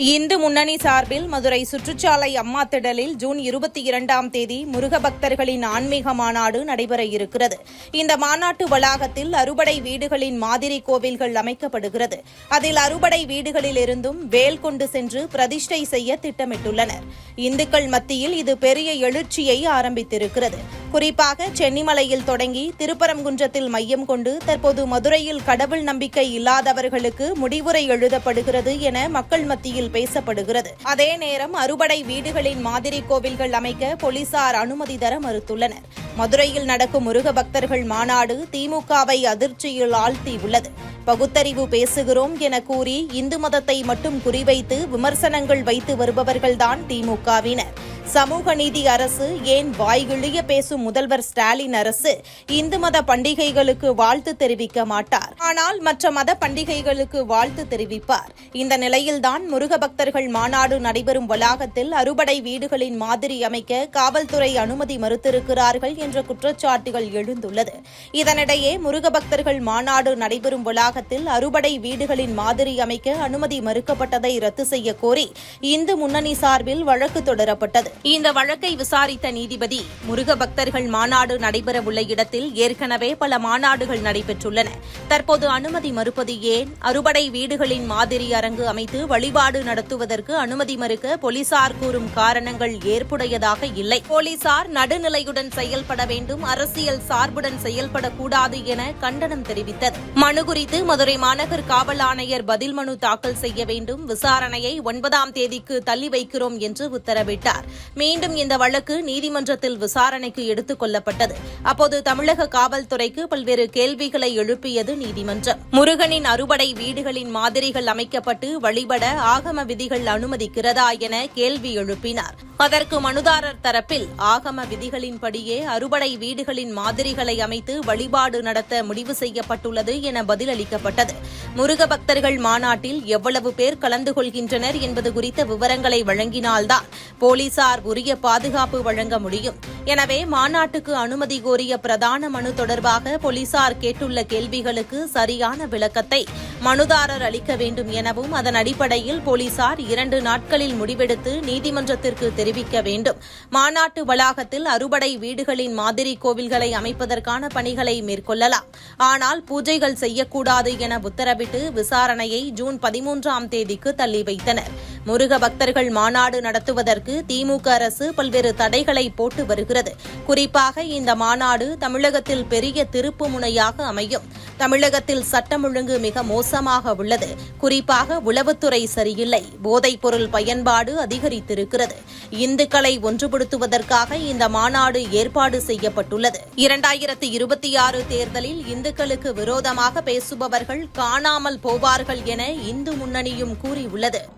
இந்து முன்னணி சார்பில் மதுரை சுற்றுச்சாலை அம்மா திடலில் ஜூன் இருபத்தி இரண்டாம் தேதி முருக பக்தர்களின் ஆன்மீக மாநாடு நடைபெற இருக்கிறது. இந்த மாநாட்டு வளாகத்தில் அறுபடை வீடுகளின் மாதிரி கோவில்கள் அமைக்கப்படுகிறது. அதில் அறுபடை வீடுகளில் இருந்தும் வேல் கொண்டு சென்று பிரதிஷ்டை செய்ய திட்டமிட்டுள்ளனர். இந்துக்கள் மத்தியில் இது பெரிய எழுச்சியை ஆரம்பித்திருக்கிறது. குறிப்பாக சென்னிமலையில் தொடங்கி திருப்பரங்குன்றத்தில் மையம் கொண்டு தற்போது மதுரையில் கடவுள் நம்பிக்கை இல்லாதவர்களுக்கு முடிவுரை எழுதப்படுகிறது என மக்கள் மத்தியில் பேசப்படுகிறது. அதே நேரம் அறுபடை வீடுகளின் மாதிரி கோவில்கள் அமைக்க போலீசார் அனுமதி தர மறுத்துள்ளனர். மதுரையில் நடக்கும் முருக பக்தர்கள் மாநாடு திமுகவை அதிர்ச்சியில் ஆழ்த்தியுள்ளது பகுத்தறிவு பேசுகிறோம் என கூறி இந்து மதத்தை மட்டும் குறிவைத்து விமர்சனங்கள் வைத்து வருபவர்கள்தான் திமுகவினர். சமூக நீதி அரசு ஏன் வாய்கிழிய பேசும் முதல்வர் ஸ்டாலின் அரசு இந்து மத பண்டிகைகளுக்கு வாழ்த்து தெரிவிக்க மாட்டார். ஆனால் மற்ற மத பண்டிகைகளுக்கு வாழ்த்து தெரிவிப்பார். இந்த நிலையில்தான் முருக பக்தர்கள் மாநாடு நடைபெறும் வளாகத்தில் அறுபடை வீடுகளின் மாதிரி அமைக்க காவல்துறை அனுமதி மறுத்திருக்கிறார்கள் என்ற குற்றச்சாட்டுகள் எழுந்துள்ளது. இதனிடையே முருக பக்தர்கள் மாநாடு நடைபெறும் வளாகத்தில் அறுபடை வீடுகளின் மாதிரி அமைக்க அனுமதி மறுக்கப்பட்டதை ரத்து செய்ய கோரி இந்து முன்னணி சார்பில் வழக்கு தொடரப்பட்டது. இந்த வழக்கை விசாரித்த நீதிபதி முருக பக்தர்கள் மாநாடு நடைபெறவுள்ள இடத்தில் ஏற்கனவே பல மாநாடுகள் நடைபெற்றுள்ளன. தற்போது அனுமதி மறுப்பது ஏன்? அறுபடை வீடுகளின் மாதிரி அரங்கு அமைத்து வழிபாடு நடத்துவதற்கு அனுமதி மறுக்க போலீசார் கூறும் காரணங்கள் ஏற்புடையதாக இல்லை. போலீசார் நடுநிலையுடன் செயல்பட வேண்டும் அரசியல் சார்புடன் செயல்படக்கூடாது என கண்டனம் தெரிவித்தது. மனு குறித்து மதுரை மாநகர் காவல் ஆணையர் பதில் மனு தாக்கல் செய்ய வேண்டும். விசாரணையை ஒன்பதாம் தேதிக்கு தள்ளி வைக்கிறோம் என்று உத்தரவிட்டார். மீண்டும் இந்த வழக்கு நீதிமன்றத்தில் விசாரணைக்கு எடுத்துக் கொள்ளப்பட்டது. அப்போது தமிழக காவல்துறைக்கு பல்வேறு கேள்விகளை எழுப்பியது நீதிமன்றம். முருகனின் அறுபடை வீடுகளின் மாதிரிகள் அமைக்கப்பட்டு வழிபட ஆகம விதிகள் அனுமதிக்கிறதா என கேள்வி எழுப்பினார். அதற்கு மனுதாரர் தரப்பில் ஆகம விதிகளின்படியே அறுபடை வீடுகளின் மாதிரிகளை அமைத்து வழிபாடு நடத்த முடிவு செய்யப்பட்டுள்ளது என பதிலளிக்கப்பட்டது. முருக பக்தர்கள் மாநாட்டில் எவ்வளவு பேர் கலந்து கொள்கின்றனர் என்பது குறித்த விவரங்களை வழங்கினால்தான் போலீசார் உரிய பாதுகாப்பு வழங்க முடியும். எனவே மாநாட்டுக்கு அனுமதி கோரிய பிரதான மனு தொடர்பாக போலீசார் கேட்டுள்ள கேள்விகளுக்கு சரியான விளக்கத்தை மனுதாரர் அளிக்க வேண்டும் எனவும் அதன் அடிப்படையில் போலீசார் இரண்டு நாட்களில் முடிவெடுத்து நீதிமன்றத்திற்கு தெரிவிக்க வேண்டும். மாநாட்டு வளாகத்தில் அறுபடை வீடுகளின் மாதிரி கோவில்களை அமைப்பதற்கான பணிகளை மேற்கொள்ளலாம். ஆனால் பூஜைகள் செய்யக்கூடாது என உத்தரவிட்டு விசாரணையை ஜூன் பதிமூன்றாம் தேதிக்கு தள்ளி வைத்தனர். முருக பக்தர்கள் மாநாடு நடத்துவதற்கு திமுக அரசு பல்வேறு தடைகளை போட்டு வருகிறது. குறிப்பாக இந்த மாநாடு தமிழகத்தில் பெரிய திருப்பு முனையாக அமையும். தமிழகத்தில் சட்டம் ஒழுங்கு மிக மோசமாக உள்ளது. குறிப்பாக உளவுத்துறை சரியில்லை. போதைப் பொருள் பயன்பாடு அதிகரித்திருக்கிறது. இந்துக்களை ஒன்றுபடுத்துவதற்காக இந்த மாநாடு ஏற்பாடு செய்யப்பட்டுள்ளது. இரண்டாயிரத்து இருபத்தி ஆறு தேர்தலில் இந்துக்களுக்கு விரோதமாக பேசுபவர்கள் காணாமல் போவார்கள் என இந்து முன்னணியும் கூறியுள்ளது.